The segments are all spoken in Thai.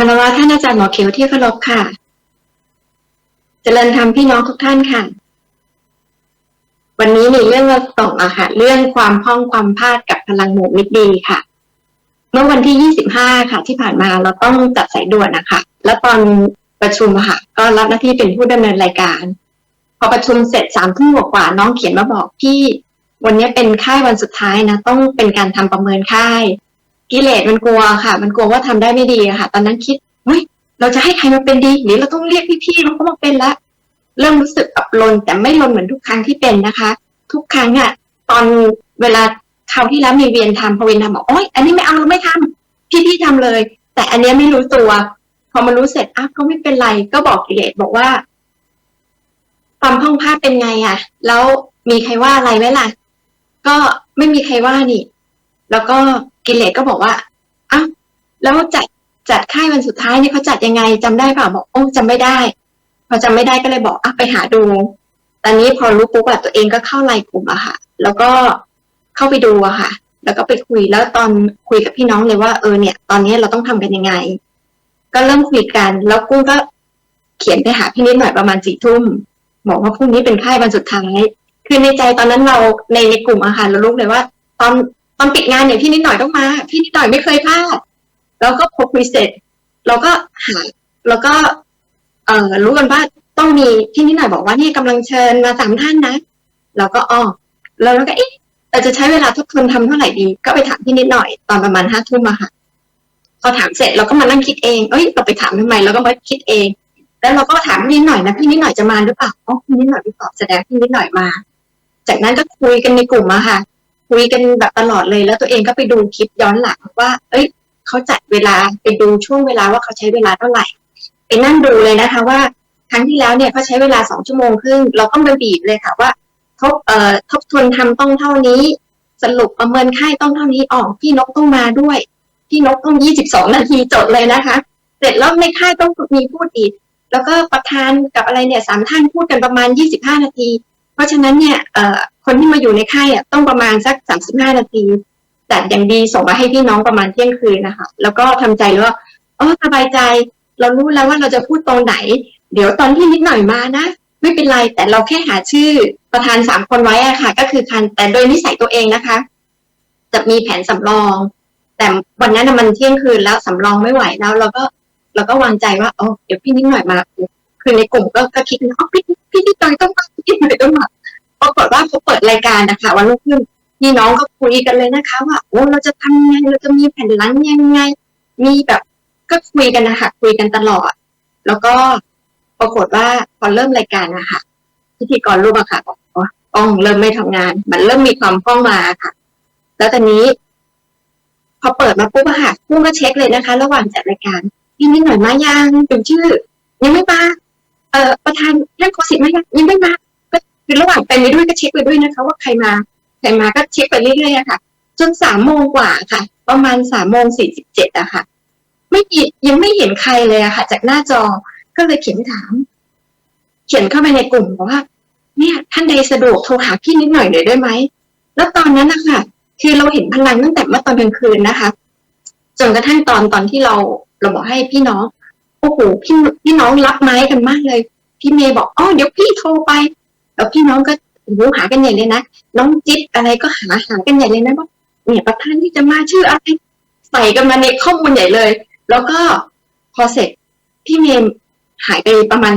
คารวะท่านอาจารย์หมอเขียวที่เคารพค่ะ เจริญธรรมพี่น้องทุกท่านค่ะ วันนี้มีเรื่องมาส่งอะค่ะ เรื่องความพ้องความพลาดกับพลังหมู่มิตรดีค่ะ เมื่อวันที่ 25 ค่ะ ที่ผ่านมาเราต้องจัดสายด่วนนะคะ แล้วตอนประชุมอะค่ะ ก็รับหน้าที่เป็นผู้ดำเนินรายการ พอประชุมเสร็จสามทุ่มกว่าน้องเขียนมาบอกพี่ วันนี้เป็นค่ายวันสุดท้ายนะ ต้องเป็นการทำประเมินค่าย กิเลสมันกลัวค่ะ มันกลัวว่าทำได้ไม่ดีค่ะ ตอนนั้นคิดเฮ้ยเราจะให้ใครมาเป็นดีหรือเราต้องเรียกพี่ๆเราก็มาเป็นละเริ่มรู้สึกอับลนแต่ไม่ลนเหมือนทุกครั้งที่เป็นนะคะ ทุกครั้งอะตอนเวลาคราวที่แล้วมีเวียนทำพอเวียนทำบอกโอ๊ยอันนี้ไม่เอาเราไม่ทำพี่ๆทำเลย แต่อันนี้ไม่รู้ตัว พอมารู้เสร็จอะก็ไม่เป็นไร ก็บอกกิเลสบอกว่าความท่องพลาดเป็นไงอะแล้วมีใครว่าอะไรไหมล่ะ ก็ไม่มีใครว่านี่ แล้วก็ กิเลสก็บอกว่าอ้าวแล้วจัดจัดค่ายวันสุดท้ายนี่เขาจัดยังไงจำได้เปล่าบอกโอ้จำไม่ได้ พอจำไม่ได้ก็เลยบอกอะไปหาดู ตอนนี้พอรู้ปุ๊บอะตัวเองก็เข้าไลน์กลุ่มอะค่ะ แล้วก็เข้าไปดูอะค่ะ แล้วก็ไปคุยแล้วตอนคุยกับพี่น้องเลยว่าเออเนี่ย ตอนนี้เราต้องทำกันยังไง ก็เริ่มคุยกันแล้วกุ้งก็เขียนไปหาพี่นิดหน่อยประมาณสี่ทุ่มบอกว่าพรุ่งนี้เป็นค่ายวันสุดท้าย คือในใจตอนนั้นเราในในกลุ่มอาหารเรารู้เลยว่า ตอน ตอนปิดงานเนี่ยพี่นิดหน่อยต้องมา พี่นิดหน่อยไม่เคยพลาด แล้วก็พอคุยเสร็จ เราก็หาแล้วก็เออรู้กันว่าต้องมีพี่นิดหน่อยบอกว่านี่ยกำลังเชิญมาสามท่านนะ เราก็อ๋อแล้วเราก็เอ๊ะเราจะใช้เวลาทบทวนทำเท่าไหร่ดี ก็ไปถามพี่นิดหน่อยตอนประมาณห้าทุ่มอะค่ะพอถามเสร็จเราก็มานั่งคิดเองเอ้ยเราไปถามทำไมเราก็มาคิดเอง แล้วเราก็ถามพี่นิดหน่อยนะพี่นิดหน่อยจะมาหรือเปล่าอ๋อพี่นิดหน่อยไม่ตอบแสดงพี่นิดหน่อยมา จากนั้นก็คุยกันในกลุ่มอะค่ะ คุยกันแบบตลอดเลย แล้วตัวเองก็ไปดูคลิปย้อนหลังว่า เอ้ยเขาจัดเวลาไปดูช่วงเวลาว่าเขาใช้เวลาเท่าไหร่ไปนั่งดูเลยนะคะว่าครั้งที่แล้วเนี่ยเขาใช้เวลาสองชั่วโมงครึ่งเราต้องไปบีบเลยค่ะว่าทบเอ่อทบทวนทำต้องเท่านี้ สรุปประเมินค่ายต้องเท่านี้ออกพี่นกต้องมาด้วย พี่นกต้องยี่สิบสองนาทีจดเลยนะคะ เสร็จแล้วในค่ายต้องมีพูดอีก แล้วก็ประธานกับอะไรเนี่ยสามท่านพูดกันประมาณยี่สิบห้านาที เพราะฉะนั้นเนี่ยคนที่มาอยู่ในค่ายต้องประมาณสักสามสิบห้านาทีแต่อย่างดีส่งมาให้พี่น้องประมาณเที่ยงคืนนะคะ แล้วก็ทำใจว่าอ๋อสบายใจ เรารู้แล้วว่าเราจะพูดตรงไหน เดี๋ยวตอนที่นิดหน่อยมานะ ไม่เป็นไรแต่เราแค่หาชื่อประธานสามคนไว้อะค่ะ ก็คือคันแต่โดยนิสัยตัวเองนะคะ จะมีแผนสำรอง แต่วันนั้นมันเที่ยงคืนแล้วสำรองไม่ไหวแล้ว เราก็เราก็วางใจว่าอ๋อเดี๋ยวพี่นิดหน่อยมา คือในกลุ่มก็ก็คิดนะอ๋อพี่พี่นิดหน่อยต้องมาพี่นิดหน่อยต้องมาปรากฏว่าเขาเปิดรายการนะคะวันรุ่งขึ้นพี่น้องก็คุยกันเลยนะคะ ว่าโอ้เราจะทำยังไงเราจะมีแผ่นหลังยังไง มีแบบก็คุยกันนะคะคุยกันตลอด แล้วก็ปรากฏว่าพอเริ่มรายการนะคะพิธีกรรูปอะค่ะบอกว่ากล้องเริ่มไม่ทำงาน มันเริ่มมีความกล้องมาค่ะ แล้วตอนนี้ พอเปิดมาปุ๊บอะค่ะพุ่งก็เช็คเลยนะคะ ระหว่างจัดรายการพี่นิดหน่อยมายังเป็นชื่อ ยังไม่มา เอ่อประธานท่านโคสิตมายังยังไม่มาก็คือระหว่างไปไปด้วยก็เช็คไปด้วยนะคะ ว่าใครมาใครมาก็เช็คไปเรื่อยๆอะค่ะจนสามโมงกว่าค่ะ ประมาณสามโมงสี่สิบเจ็ดอะค่ะ ไม่ยังไม่เห็นใครเลยอะค่ะ จากหน้าจอก็เลยเขียนถาม เขียนเข้าไปในกลุ่มบอกว่า เนี่ย ท่านใดสะดวกโทรหาพี่นิดหน่อยหน่อยได้ไหมแล้วตอนนั้นนะคะคือเราเห็นพลังตั้งแต่เมื่อตอนกลางคืนนะคะจนกระทั่งตอนตอนที่เราเราบอกให้พี่น้อง โอ้โหพี่พี่น้องรับไม้กันมากเลย พี่เมย์บอกอ๋อเดี๋ยวพี่โทรไปแล้วพี่น้องก็รู้หากันใหญ่เลยนะน้องจิ๊บอะไรก็หาหากันใหญ่เลยนะว่าเนี่ยประธานที่จะมาชื่ออะไรใส่กันมาในข้อมูลใหญ่เลย แล้วก็พอเสร็จพี่เมย์หายไปประมาณ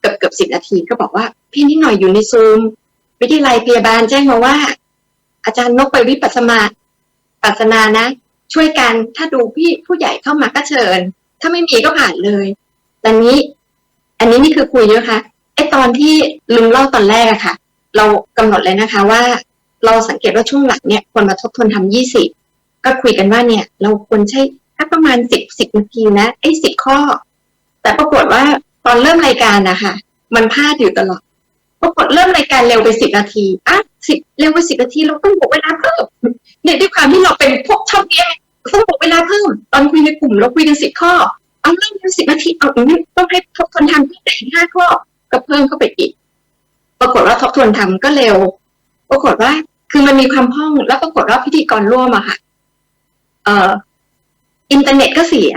เกือบเกือบสิบนาทีก็บอกว่า พี่นิดหน่อยอยู่ในซูมวิทยาลัยพยาบาลแจ้งมาว่า อาจารย์นกไปวิปัสสนาปัสนานะ ช่วยกันถ้าดูพี่ผู้ใหญ่เข้ามาก็เชิญ ถ้าไม่มีก็ผ่านเลยแตอนนี้ อันนี้นี่คือคุยนะคะไอตอนที่ลืมเล่าตอนแรกอะค่ะ เรากำหนดเลยนะคะว่า เราสังเกตว่าช่วงหลังเนี่ยควรมาทบทวนทำยี่สิบก็คุยกันว่าเนี่ย เราควรใช้ถ้าประมาณสิบสิบนาทีนะไอ้สิบข้อ แต่ปรากฏว่าตอนเริ่มรายการนะคะมันพลาดอยู่ตลอดปรากฏเริ่มรายการเร็วไปสิบนาทีอะสิบเร็วไปสิบนาทีเราต้องบวกเวลาเพิ่มเนี่ยด้วยความที่เราเป็นพวกชอบเนี้ย ต้องบวกเวลาเพิ่มตอนคุยในกลุ่มเราคุยกันสิบข้อ เอาเริ่มสิบนาทีเอาอีกนิดต้องให้ทบทวนทำที่แต่ห้าข้อก็เพิ่มเข้าไปอีก ปรากฏว่าทบทวนทำก็เร็ว ปรากฏว่า คือมันมีความพ้องแล้วปรากฏว่าพิธีกรร่วมอะค่ะ เอ่ออินเทอร์เน็ตก็เสีย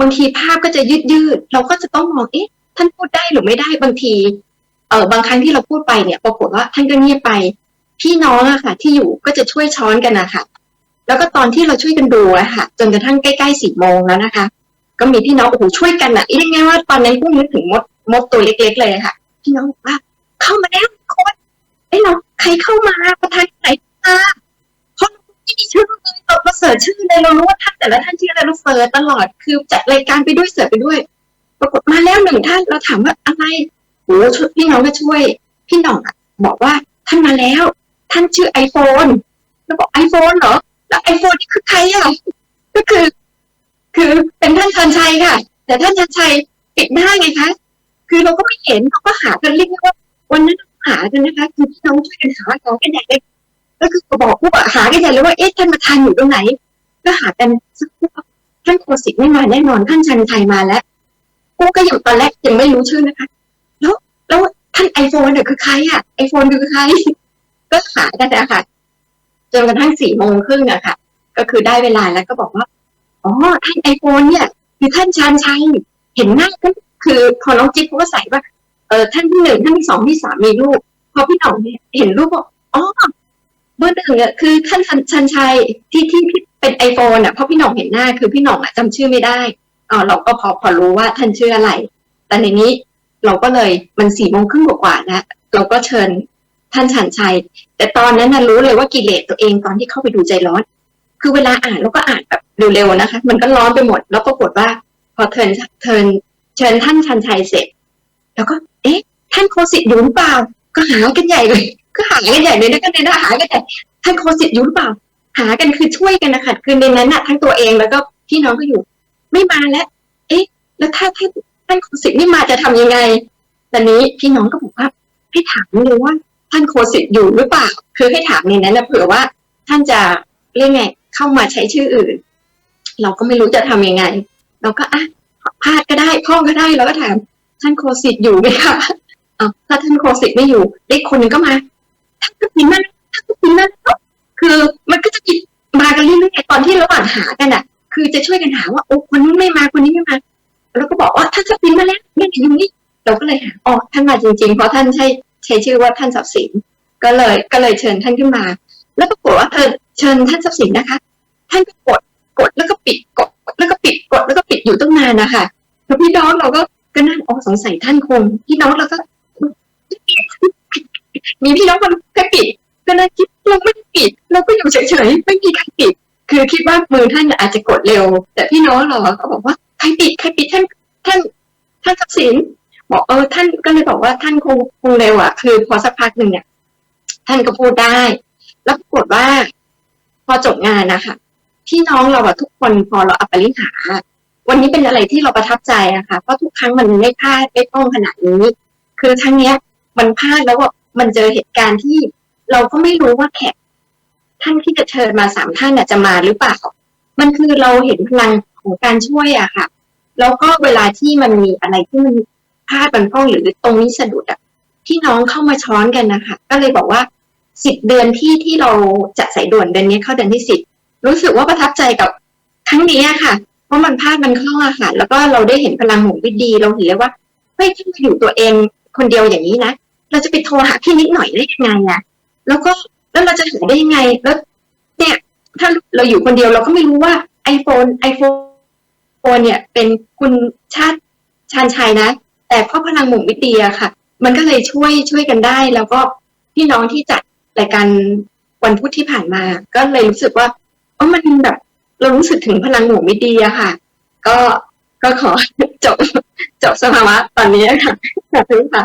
บางทีภาพก็จะยืดยืดเราก็จะต้องมองเอ๊ะ ท่านพูดได้หรือไม่ได้บางทีเออบางครั้งที่เราพูดไปเนี่ย ปรากฏว่าท่านก็เงียบไป พี่น้องอะค่ะ ที่อยู่ก็จะช่วยช้อนกันนะคะ แล้วก็ตอนที่เราช่วยกันดูอะค่ะ จนกระทั่งใกล้ๆสี่โมงแล้วนะคะ ก็มีพี่น้องโอ้โหช่วยกันอะเรียกง่ายว่าตอนนั้นกุ้งนึกถึงมดมดตัวเล็ก ๆ เลยค่ะ พี่น้องบอกว่า เข้ามาแล้วคนเอ้เราใครเข้ามาประธานไหนมาเพราะไม่มีชื่อเลยเราเราเสิร์ชชื่อเลยเรารู้ว่าท่านแต่ละท่านชื่ออะไรเราเสิร์ชตลอดคือจัดรายการไปด้วยเสิร์ชไปด้วย ปรากฏมาแล้วหนึ่งท่านเราถามว่าอะไรโอ้พี่น้องก็ช่วย พี่น่องอะบอกว่าท่านมาแล้ว ท่านชื่อไอโฟนแล้วบอกไอโฟนเหรอ แล้วไอโฟนนี่คือใครอะก็คือ คือเป็นท่านชันชัยค่ะ แต่ท่านชันชัยปิดหน้าไงคะคือเราก็ไม่เห็นเราก็หากันเรียกว่า วันนั้นหากันนะคะ คือพี่น้องช่วยกันหาหากันใหญ่เลยก็คือบอกผู้ว่าหากันใหญ่เลยว่าเอ๊ะท่านประธานอยู่ตรงไหน ก็หากันสักพักท่านโคสิตไม่มาแน่นอนท่านชันชัยมาแล้วกูก็อยังตอนแรกยังไม่รู้ชื่อนะคะ แล้วแล้วท่านไอโฟนเนี่ยคือใครอะไอโฟนคือใคร ก็หากันนะคะ จนกระทั่งสี่โมงครึ่งอะค่ะ ก็คือได้เวลาแล้วก็บอกว่าอ๋อท่านไอโฟนเนี่ยคือท่านชานชัยเห็นหน้าก็คือพอน้องจิ๊บเขาก็ใส่ว่าเออท่านที่หนึ่งท่านที่สองที่สามมีลูกพอพี่หน่องเห็นรูปบอกอ๋อเบอร์หนึ่งอะคือท่านชันชัยที่ที่ที่เป็นไอโฟนอะเพราะพี่หน่องเห็นหน้าคือพี่หน่องอะจำชื่อไม่ได้อ๋อเราก็พอพอรู้ว่าท่านชื่ออะไร แต่ในนี้เราก็เลยมันสี่โมงครึ่งกว่าแล้วเราก็เชิญ ท่านชันชัย แต่ตอนนั้นนะรู้เลยว่ากิเลสตัวเองตอนที่เข้าไปดูใจร้อน คือเวลาอ่านเราก็อ่านแบบเร็วๆนะคะ มันก็ร้อนไปหมด แล้วก็ปรากฏว่า พอเทินเทินเชิญท่านชันชัยเสร็จ แล้วก็ เอ๊ะ ท่านโคสิตอยู่หรือเปล่า ก็หากันใหญ่เลย ก็หากันใหญ่เลยนะก็ในนั้นหากันใหญ่ท่านโคสิตอยู่หรือเปล่า หากันคือช่วยกันนะคะคือในนั้นน่ะทั้งตัวเองแล้วก็พี่น้องก็อยู่ ไม่มาแล้ว เอ๊ะ แล้วถ้าท่านท่านโคสิตไม่มาจะทำยังไงตอนนี้พี่น้องก็บอกว่าให้ถามเลยว่า ท่านโคสิตอยู่หรือเปล่า คือให้ถามในนั้นนะเผื่อว่าท่านจะเรียกไงเข้ามาใช้ชื่ออื่น เราก็ไม่รู้จะทำยังไง เราก็อะพลาดก็ได้พ่อก็ได้เราก็ถาม ท่านโคสิตอยู่ไหมคะอะถ้าท่านโคสิตไม่อยู่เด็กคนหนึ่งก็มาท่านก็พิมพ์มาท่านก็พิมพ์มาคือมันก็จะมากันเรื่อยๆตอนที่ระหว่างหากันอะ คือจะช่วยกันหาว่าโอ้คนนู้นไม่มาคนนี้ไม่มาแล้วก็บอกว่าท่านจะพิมพ์มาแล้วเนี่ยอยู่นี่เราก็เลยหาอ๋อท่านมาจริงๆ เพราะท่านใช้ ใช้ชื่อว่าท่านทรัพย์สิน ก็เลยก็เลยเชิญท่านขึ้นมา แล้วปรากฏว่าเธอเชิญท่านทรัพย์สินนะคะ ท่านก็กดกดแล้วก็ปิดกดแล้วก็ปิดกดแล้วก็ปิดอยู่ตั้งนานนะคะแล้วพี่น้องเราก็ก็นั่งอ๋อสงสัยท่านคงพี่น้องเราก็มีพี่น้องคนแค่ปิดก็นั่งคิดเราไม่ปิดเราก็อยู่เฉยๆไม่มีใครปิด คือคิดว่ามือท่านอาจจะกดเร็ว แต่พี่น้องเราก็บอกว่าใครปิดใครปิดท่านท่านท่านทรัพย์สิน บอกเออท่านก็เลยบอกว่าท่านคงคงเร็วอะคือ พอสักพักหนึ่งเนี่ย ท่านก็พูดได้ แล้วปรากฏว่า พอจบงานนะคะพี่น้องเราอะทุกคนพอเราอัปปริหา วันนี้เป็นอะไรที่เราประทับใจอะค่ะเพราะทุกครั้งมันไม่พลาดไม่ต้องขนาดนี้ คือครั้งเนี้ย มันพลาดแล้วว่ามันเจอเหตุการณ์ที่เราก็ไม่รู้ว่าแขกท่านที่จะเชิญมาสามท่านน่ะจะมาหรือเปล่า มันคือเราเห็นพลังของการช่วยอะค่ะ แล้วก็เวลาที่มันมีอะไรที่มัน พลาดบันพ้องหรือตรงนี้สะดุดอะพี่น้องเข้ามาช้อนกันนะคะ ก็เลยบอกว่าสิบเดือนที่ที่เราจะใส่ด่วนเดือนนี้เข้าเดือนที่สิบรู้สึกว่าประทับใจกับครั้งนี้ค่ะ เพราะมันพลาดมันคล่องอะค่ะแล้วก็เราได้เห็นพลังหมุนวิดีเราเห็นเลยว่าเฮ้ยถ้าอยู่ตัวเองคนเดียวอย่างนี้นะเราจะไปโทรหาพี่นิดหน่อยได้ยังไงอะแล้วก็แล้วเราจะหาได้ยังไงแล้ว เนี่ย ถ้าเราอยู่คนเดียวเราก็ไม่รู้ว่า iPhone iPhone เนี่ย เป็นคุณชาติชาญชัยนะ แต่เพราะพลังหมุนวิดีอะค่ะ มันก็เลยช่วยช่วยกันได้ แล้วก็พี่น้องที่จัดรายการวันพุธที่ผ่านมา ก็เลยรู้สึกว่าเออมันแบบเรารู้สึกถึงพลังหมุนวิดีอะค่ะ ก็ก็ขอจบจบสภาวะตอนนี้ค่ะขอบคุณค่ะ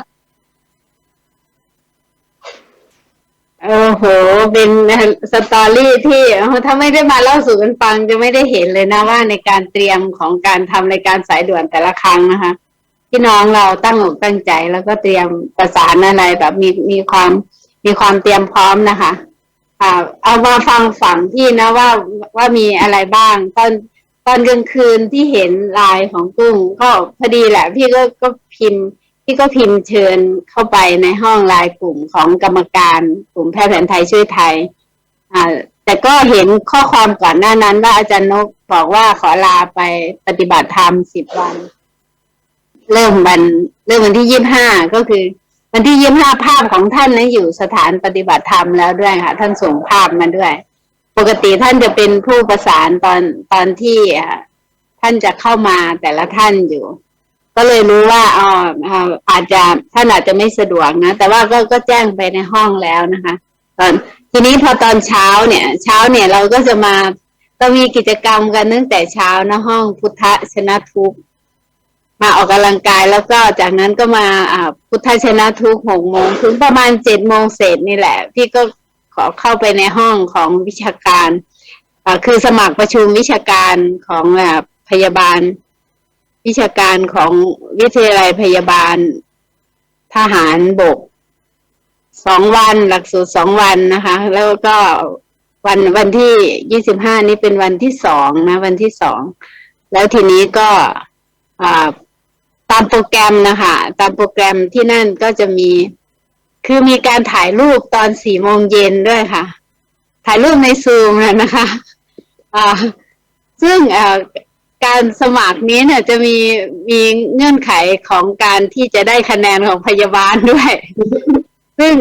โอ้โห เป็นสตอรี่ที่ถ้าไม่ได้มาเล่าสู่กันฟังจะไม่ได้เห็นเลยนะว่าในการเตรียมของการทำรายการสายด่วนแต่ละครั้งนะคะ พี่น้องเราตั้งอกตั้งใจแล้วก็เตรียมประสานอะไรแบบมีมีความมีความเตรียมพร้อมนะคะอ่าเอามาฟังฝั่งพี่นะว่าว่ามีอะไรบ้างตอนตอนกลางคืนที่เห็นไลน์ของกุ้งก็พอดีแหละ พี่ก็ก็พิมพ์ พี่ก็พิมพ์เชิญเข้าไปในห้องไลน์กลุ่มของกรรมการกลุ่มแพทย์แผนไทยช่วยไทย อ่า แต่ก็เห็นข้อความก่อนหน้านั้นว่าอาจารย์นกบอกว่าขอลาไปปฏิบัติธรรมสิบวัน เริ่มวันเริ่มวันที่ยี่ห้าก็คือ วันที่ยี่ห้าภาพของท่านนั้นอยู่สถานปฏิบัติธรรมแล้วด้วยค่ะ ท่านส่งภาพมาด้วย ปกติท่านจะเป็นผู้ประสานตอนตอนที่อ่าท่านจะเข้ามาแต่ละท่านอยู่ ก็เลยรู้ว่าอ๋ออาอาจจะท่านอาจจะไม่สะดวกนะ แต่ว่าก็ก็แจ้งไปในห้องแล้วนะคะ ตอนทีนี้พอตอนเช้าเนี่ย เช้าเนี่ยเราก็จะมาก็มีกิจกรรมกันตั้งแต่เช้านะห้องพุทธชนะทุกข์ มาออกกำลังกายแล้วก็จากนั้นก็มาอ่าพุทธชนะทุกหกโมงถึงประมาณเจ็ดโมงเศษนี่แหละ พี่ก็ขอเข้าไปในห้องของวิชาการอ่าคือสมัครประชุมวิชาการของอ่าพยาบาล วิชาการของวิทยาลัยพยาบาลทหารบกสองวันหลักสูตรสองวันนะคะ แล้วก็วันวันที่ยี่สิบห้านี้เป็นวันที่สองนะ วันที่สองแล้วทีนี้ก็อ่าามโปรแกรมนะคะตามโปรแกรมที่นั่นก็จะมี คือมีการถ่ายรูปตอนสี่โมงเย็นด้วยค่ะ ถ่ายรูปในซูมนะนะคะอ่าซึ่งการสมัครนี้เนี่ยจะมีมีเงื่อนไขของการที่จะได้คะแนนของพยาบาลด้วย ซึ่ง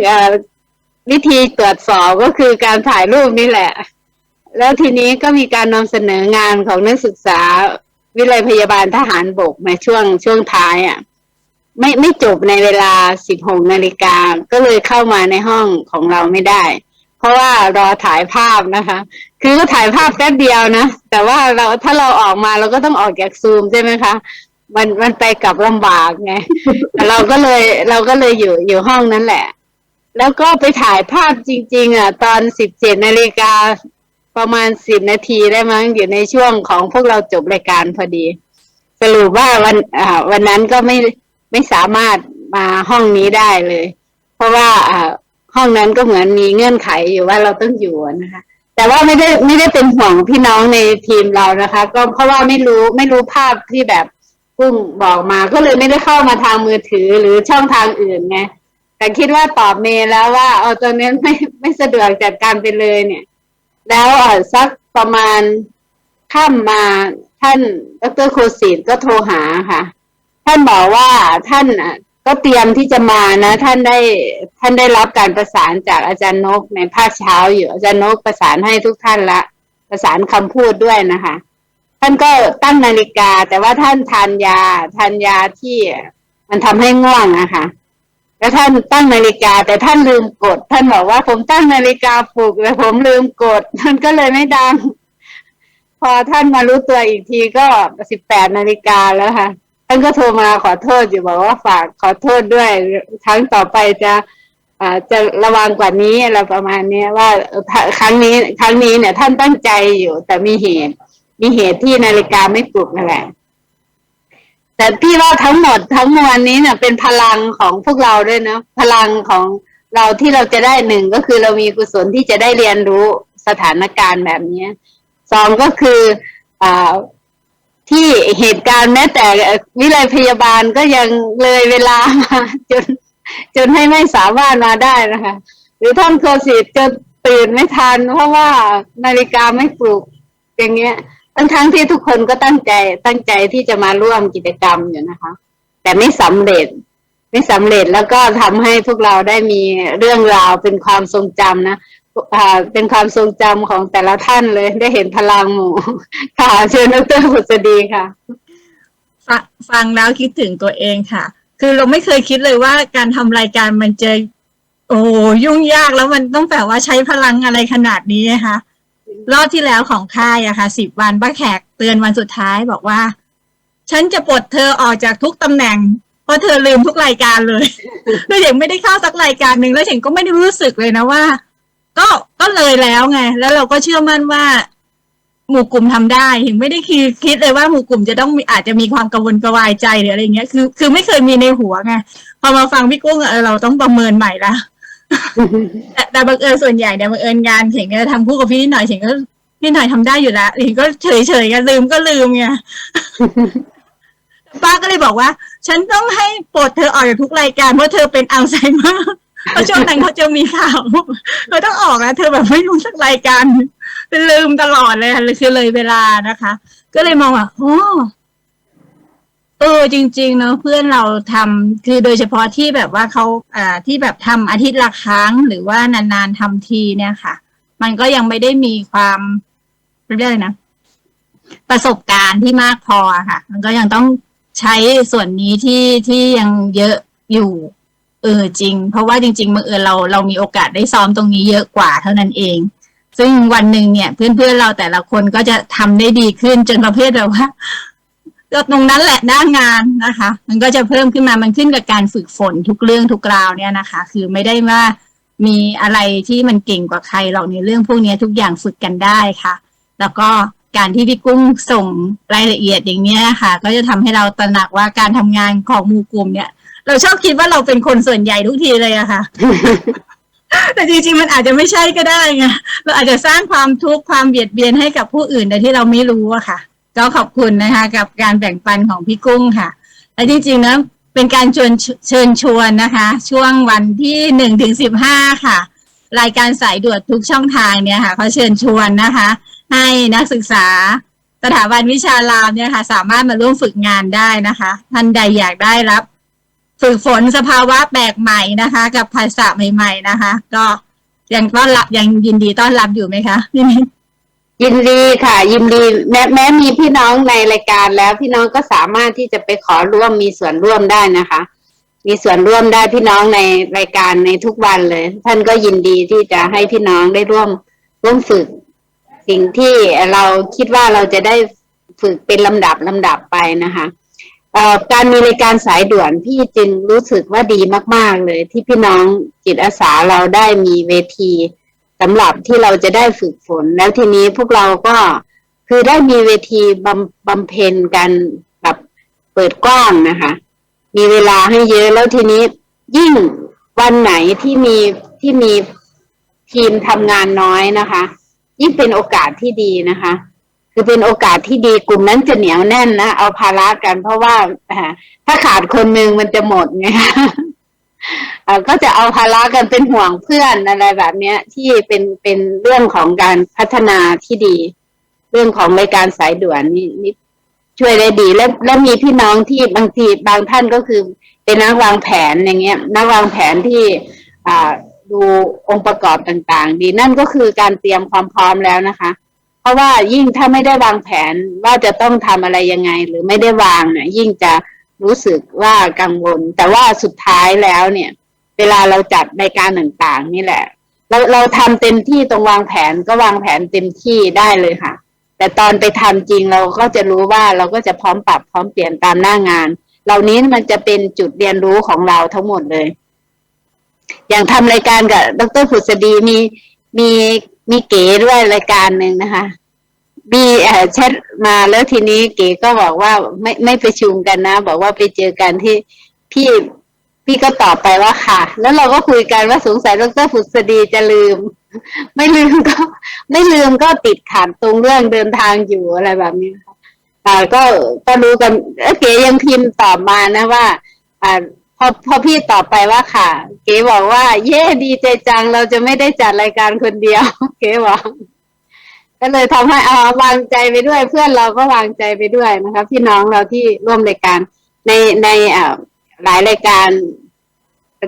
วิธีตรวจสอบก็คือการถ่ายรูปนี่แหละ แล้วทีนี้ก็มีการนำเสนองานของนักศึกษา วิทยาลัยพยาบาลทหารบกในช่วงช่วงท้ายอะ ไม่ไม่จบในเวลา16นาฬิกาก็เลยเข้ามาในห้องของเราไม่ได้ เพราะว่ารอถ่ายภาพนะคะ คือก็ถ่ายภาพแป๊บเดียวนะ แต่ว่าเราถ้าเราออกมาเราก็ต้องออกจากซูมใช่ไหมคะมันมันไปกลับลำบากไงเราก็เลยเราก็เลยอยู่อยู่ห้องนั้นแหละ แล้วก็ไปถ่ายภาพจริง ๆ อะ ตอน17นาฬิกา ประมาณ10นาทีได้มั้งอยู่ในช่วงของพวกเราจบรายการพอดี สรุปว่าวันอ่าวันนั้นก็ไม่ไม่สามารถมาห้องนี้ได้เลย เพราะว่าอ่าห้องนั้นก็เหมือนมีเงื่อนไขอยู่ว่าเราต้องอยู่นะคะ แต่ว่าไม่ได้ไม่ได้เป็นห่วงพี่น้องในทีมเรานะคะ ก็เพราะว่าไม่รู้ไม่รู้ภาพที่แบบกุ้งบอกมา ก็เลยไม่ได้เข้ามาทางมือถือหรือช่องทางอื่นไงแต่คิดว่าตอบเมย์แล้วว่าเออตอนนี้ไม่ไม่สะดวกจัดการไปเลยเนี่ย แล้วสักประมาณค่ำมมาท่านดรโคสิตก็โทรหาค่ะ ท่านบอกว่าท่านอะก็เตรียมที่จะมานะ ท่านได้ท่านได้รับการประสานจากอาจารย์นกในภาคเช้าอยู่อาจารย์นกประสานให้ทุกท่านละ ประสานคำพูดด้วยนะคะ ท่านก็ตั้งนาฬิกา แต่ว่าท่านทานยาทานยาที่มันทำให้ง่วงอะคะ แล้วท่านตั้งนาฬิกา แต่ท่านลืมกด ท่านบอกว่าผมตั้งนาฬิกาปลุกแต่ผมลืมกดท่านก็เลยไม่ดัง พอท่านมารู้ตัวอีกทีก็สิบแปดนาฬิกาแล้วค่ะ ท่านก็โทรมาขอโทษอยู่บอกว่าฝากขอโทษด้วยครั้งต่อไปจะอ่าจะระวังกว่านี้อะไรประมาณนี้ว่าเอ่อถ้าครั้งนี้ ครั้งนี้เนี่ย ท่านตั้งใจอยู่ แต่มีเหตุ มีเหตุที่นาฬิกาไม่ปลุกนั่นแหละ แต่พี่ว่าทั้งหมดทั้งมวลนี้เนี่ยเป็นพลังของพวกเราด้วยนะพลังของเราที่เราจะได้หนึ่งก็คือเรามีกุศลที่จะได้เรียนรู้สถานการณ์แบบนี้สองก็คืออ่าที่เหตุการณ์แม้แต่วิไลยพยาบาลก็ยังเลยเวลามาจนจนให้ไม่สามารถมาได้นะคะ หรือท่านโคสิตจะตื่นไม่ทันเพราะว่านาฬิกาไม่ปลุกอย่างเงี้ย ทั้งทั้งที่ทุกคนก็ตั้งใจตั้งใจที่จะมาร่วมกิจกรรมอยู่นะคะ แต่ไม่สำเร็จไม่สำเร็จแล้วก็ทำให้พวกเราได้มีเรื่องราวเป็นความทรงจำนะอ่าเป็นความทรงจำของแต่ละท่านเลยได้เห็นพลังหมู่ ค่ะ เชิญดรบุษดีค่ะฟังฟังแล้วคิดถึงตัวเองค่ะ คือเราไม่เคยคิดเลยว่าการทำรายการมันจะโอ้ยุ่งยากแล้วมันต้องแบบว่าใช้พลังอะไรขนาดนี้นะคะ รอบที่แล้วของค่ายอะค่ะสิบวันป้าแขกเตือนวันสุดท้ายบอกว่า ฉันจะปลดเธอออกจากทุกตำแหน่ง เพราะเธอลืมทุกรายการเลย แล้วเด็กไม่ได้เข้าสักรายการหนึ่งแล้วเด็กก็ไม่ได้รู้สึกเลยนะว่า ก็ก็เลยแล้วไง แล้วเราก็เชื่อมั่นว่า หมู่กลุ่มทำได้ถึงไม่ได้คิดคิดเลยว่าหมู่กลุ่มจะต้องมีอาจจะมีความกังวลกระวายใจหรืออะไรเงี้ยคือ คือไม่เคยมีในหัวไงพอมาฟังพี่กุ้งเออเราต้องประเมินใหม่ละ แต่แต่บังเอิญส่วนใหญ่เนี่ยบังเอิญงานเข่งก็ทำคู่กับพี่นิดหน่อยเข่งก็นิดหน่อยทำได้อยู่แล้วเข่งก็เฉยเฉยๆกันลืมก็ลืมไง ป้าก็เลยบอกว่า ฉันต้องให้ปลดเธอออกจากทุกรายการเพราะเธอเป็นอัลไซเมอร์เพราะช่วงนั้นเขาจะมีข่าวเขาต้องออกนะเธอแบบไม่รู้สักรายการเป็นลืมตลอดเลยค่ะคือเลยเวลานะคะ ก็เลยมองว่าโอ้ เออจริงๆเนอะเพื่อนเราทำคือโดยเฉพาะที่แบบว่าเขาอ่าที่แบบทำอาทิตย์ละครั้งหรือว่านานๆทำทีเนี่ยค่ะ มันก็ยังไม่ได้มีความเรียกอะไรนะ ประสบการณ์ที่มากพอค่ะ มันก็ยังต้องใช้ส่วนนี้ที่ที่ยังเยอะอยู่ เออจริง เพราะว่าจริงๆมื่อเออเราเรามีโอกาสได้ซ้อมตรงนี้เยอะกว่าเท่านั้นเอง ซึ่งวันหนึ่งเนี่ย เพื่อนๆเราแต่ละคนก็จะทำได้ดีขึ้นจนประเภทแบบว่า ก็ตรงนั้นแหละหน้างานนะคะ มันก็จะเพิ่มขึ้นมามันขึ้นกับการฝึกฝนทุกเรื่องทุกราวเนี่ยนะคะ คือไม่ได้ว่ามีอะไรที่มันเก่งกว่าใครหรอกในเรื่องพวกนี้ทุกอย่างฝึกกันได้ค่ะ แล้วก็การที่พี่กุ้งส่งรายละเอียดอย่างเนี้ยค่ะ ก็จะทำให้เราตระหนักว่าการทำงานของหมู่กลุ่มเนี่ย เราชอบคิดว่าเราเป็นคนส่วนใหญ่ทุกทีเลยอะค่ะ แต่จริงๆมันอาจจะไม่ใช่ก็ได้ไงเราอาจจะสร้างความทุกข์ความเบียดเบียนให้กับผู้อื่นโดยที่เราไม่รู้อะค่ะ ก็ขอบคุณนะคะ กับการแบ่งปันของพี่กุ้งค่ะ และจริงๆนะเป็นการชวนเชิญชวนนะคะ ช่วงวันที่หนึ่งถึงสิบห้าค่ะ รายการสายด่วนทุกช่องทางเนี่ยค่ะเขาเชิญชวนนะคะ ให้นักศึกษาสถาบันวิชารามเนี่ยค่ะ สามารถมาร่วมฝึกงานได้นะคะ ท่านใดอยากได้รับ ฝึกฝนสภาวะแปลกใหม่นะคะ กับภาษาใหม่ ๆ นะคะ ก็ยังต้อนรับยังยินดีต้อนรับอยู่ไหมคะพี่มิ้น ยินดีค่ะ ยินดีแม้แม้มีพี่น้องในรายการแล้ว พี่น้องก็สามารถที่จะไปขอร่วมมีส่วนร่วมได้นะคะ มีส่วนร่วมได้พี่น้องในรายการในทุกวันเลย ท่านก็ยินดีที่จะให้พี่น้องได้ร่วมร่วมฝึก สิ่งที่เราคิดว่าเราจะได้ฝึกเป็นลำดับลำดับไปนะคะการมีรายการสายด่วนพี่จึงรู้สึกว่าดีมาก ๆ เลย ที่พี่น้องจิตอาสาเราได้มีเวที สำหรับที่เราจะได้ฝึกฝน แล้วทีนี้พวกเราก็คือได้มีเวทีบำบำเพ็ญกันแบบเปิดกว้างนะคะ มีเวลาให้เยอะแล้วทีนี้ยิ่งวันไหนที่มีที่มีทีมทำงานน้อยนะคะ ยิ่งเป็นโอกาสที่ดีนะคะ คือเป็นโอกาสที่ดีกลุ่มนั้นจะเหนียวแน่นนะเอาภาระกัน เพราะว่าถ้าขาดคนหนึ่งมันจะหมดไง ก็จะเอาภาระกันเป็นห่วงเพื่อนอะไรแบบเนี้ย ที่เป็นเป็นเรื่องของการพัฒนาที่ดี เรื่องของรายการสายด่วนนี่นี่ช่วยได้ดี และและมีพี่น้องที่บางทีบางท่านก็คือเป็นนักวางแผนอย่างเงี้ย นักวางแผนที่อ่าดูองค์ประกอบต่างๆ ดีนั่นก็คือการเตรียมความพร้อมแล้วนะคะ เพราะว่ายิ่งถ้าไม่ได้วางแผนว่าจะต้องทำอะไรยังไง หรือไม่ได้วางเนี่ยยิ่งจะรู้สึกว่ากังวล แต่ว่าสุดท้ายแล้วเนี่ย เวลาเราจัดรายการต่างๆ นี่แหละ เราเราทำเต็มที่ตรงวางแผนก็วางแผนเต็มที่ได้เลยค่ะ แต่ตอนไปทำจริงเราก็จะรู้ว่าเราก็จะพร้อมปรับพร้อมเปลี่ยนตามหน้างาน เหล่านี้มันจะเป็นจุดเรียนรู้ของเราทั้งหมดเลย อย่างทำรายการกับดรผุษดีมีมีมีเก๋ด้วยรายการหนึ่งนะคะมีเอแชทมาแล้วทีนี้เก๋ก็บอกว่าไม่ไม่ประชุมกันนะ บอกว่าไปเจอกันที่พี่ พี่ก็ตอบไปว่าค่ะ แล้วเราก็คุยกันว่าสงสัยดรผุษดีจะลืม ไม่ลืมก็ ไม่ลืมก็ติดขัดตรงเรื่องเดินทางอยู่อะไรแบบนี้ค่ะอ่าก็ก็รู้กันเก๋ยังพิมพ์ตอบมานะว่า อ่าพอพอพี่ตอบไปว่าค่ะ เก๋บอกว่า เย่ดีใจจังเราจะไม่ได้จัดรายการคนเดียว เก๋บอกก็เลยทำให้เอาวางใจไปด้วย เพื่อนเราก็วางใจไปด้วยนะคะพี่น้องเราที่ร่วมรายการในในอ่า หลายรายการ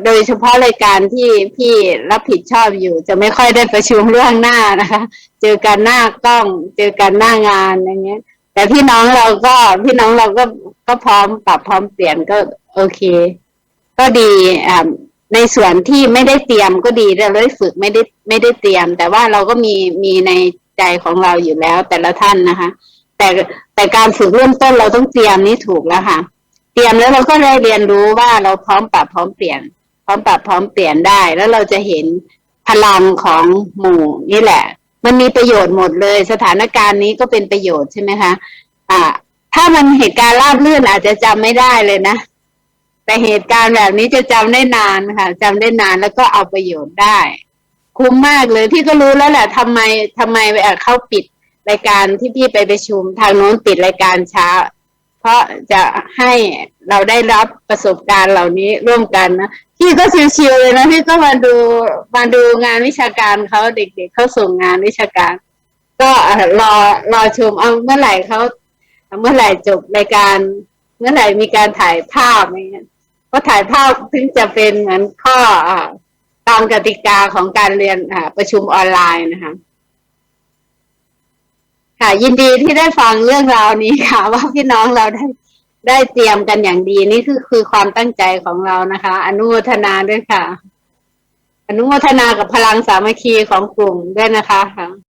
โดยเฉพาะรายการที่พี่รับผิดชอบอยู่ จะไม่ค่อยได้ประชุมเรื่องหน้านะคะ เจอกันหน้ากล้อง เจอกันหน้างานอย่างเงี้ย แต่พี่น้องเราก็พี่น้องเราก็ก็พร้อมปรับพร้อมเปลี่ยนก็โอเค ก็ดีอ่าในส่วนที่ไม่ได้เตรียมก็ดีเราได้ฝึกไม่ได้ไม่ได้เตรียม แต่ว่าเราก็มีมีในใจของเราอยู่แล้วแต่ละท่านนะคะ แต่แต่การฝึกเริ่มต้นเราต้องเตรียมนี่ถูกแล้วค่ะ เตรียมแล้วเราก็ได้เรียนรู้ว่าเราพร้อมปรับพร้อมเปลี่ยน พร้อมปรับพร้อมเปลี่ยนได้ แล้วเราจะเห็นพลังของหมู่นี่แหละ มันมีประโยชน์หมดเลย สถานการณ์นี้ก็เป็นประโยชน์ใช่ไหมคะ อ่า ถ้ามันเหตุการณ์ราบรื่นอาจจะจำไม่ได้เลยนะ แต่เหตุการณ์แบบนี้จะจำได้นานค่ะจำได้นานแล้วก็เอาประโยชน์ได้ คุ้มมากเลยพี่ก็รู้แล้วแหละทำไมทำไมเอ่อเขาปิดรายการที่พี่ไปไประชุม ทางโน้นปิดรายการช้า เพราะจะให้เราได้รับประสบการณ์เหล่านี้ร่วมกันนะพี่ก็ชิวๆเลยนะพี่ก็มาดูมาดูงานวิชาการเขาเด็ก ๆเขาส่งงานวิชาการ ก็รอรอชมเอาเมื่อไหร่เขาเมื่อไหร่จบรายการ เมื่อไหร่มีการถ่ายภาพอะไรเงี้ยเพราะถ่ายภาพถึงจะเป็นเหมือนข้อตามกติกาของการเรียนประชุมออนไลน์นะคะ ค่ะ ยินดีที่ได้ฟังเรื่องราวนี้ค่ะ ว่าพี่น้องเราได้ได้เตรียมกันอย่างดีนี่คือคือความตั้งใจของเรานะคะ อนุโมทนาด้วยค่ะ อนุโมทนากับพลังสามัคคีของกลุ่มด้วยนะคะค่ะ